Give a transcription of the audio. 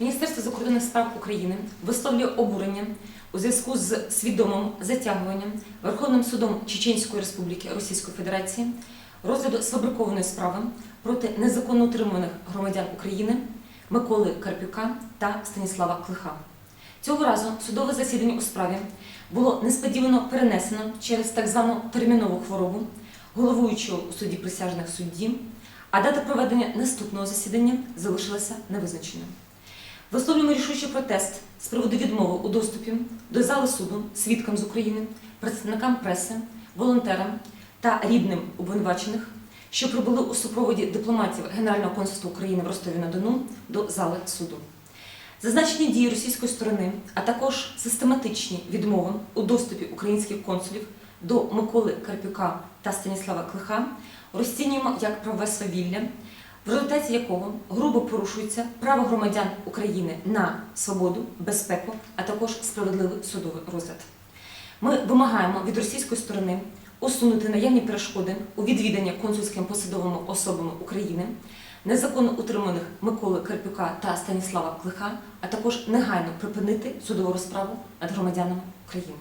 Міністерство закордонних справ України висловлює обурення у зв'язку з свідомим затягуванням Верховним судом Чеченської Республіки Російської Федерації розгляду сфабрикованої справи проти незаконно утримуваних громадян України Миколи Карпюка та Станіслава Клиха. Цього разу судове засідання у справі було несподівано перенесено через так звану термінову хворобу головуючого у суді присяжних судді, а дата проведення наступного засідання залишилася невизначеною. Висловлюємо рішучий протест з приводу відмови у доступі до зали суду свідкам з України, представникам преси, волонтерам та рідним обвинувачених, що прибули у супроводі дипломатів Генерального консульства України в Ростові на Дону до зали суду. Зазначені дії російської сторони, а також систематичні відмови у доступі українських консулів до Миколи Карпюка та Станіслава Клиха розцінюємо як правове свавілля, в результаті якого грубо порушується право громадян України на свободу, безпеку, а також справедливий судовий розгляд. Ми вимагаємо від російської сторони усунути наявні перешкоди у відвідання консульськими посадовими особами України, незаконно утриманих Миколи Карпюка та Станіслава Клиха, а також негайно припинити судову розправу над громадянами України.